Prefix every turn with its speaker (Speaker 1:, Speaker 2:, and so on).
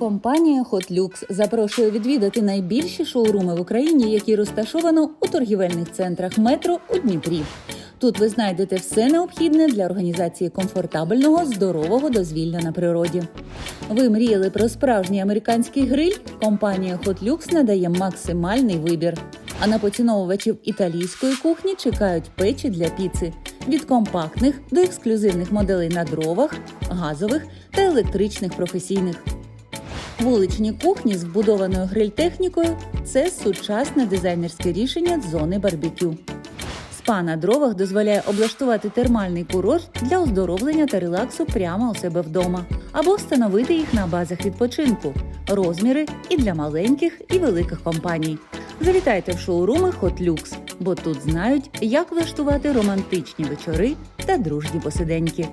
Speaker 1: Компанія Hot Lux запрошує відвідати найбільші шоуруми в Україні, які розташовано у торгівельних центрах метро у Дніпрі. Тут ви знайдете все необхідне для організації комфортабельного, здорового дозвілля на природі. Ви мріяли про справжній американський гриль? Компанія Hot Lux надає максимальний вибір. А на поціновувачів італійської кухні чекають печі для піци від компактних до ексклюзивних моделей на дровах, газових та електричних професійних. Вуличні кухні з вбудованою гриль-технікою це сучасне дизайнерське рішення зони барбекю. Спа на дровах дозволяє облаштувати термальний курорт для оздоровлення та релаксу прямо у себе вдома, або встановити їх на базах відпочинку, розміри і для маленьких і великих компаній. Завітайте в шоуруми Lux, бо тут знають, як влаштувати романтичні вечори та дружні посиденьки.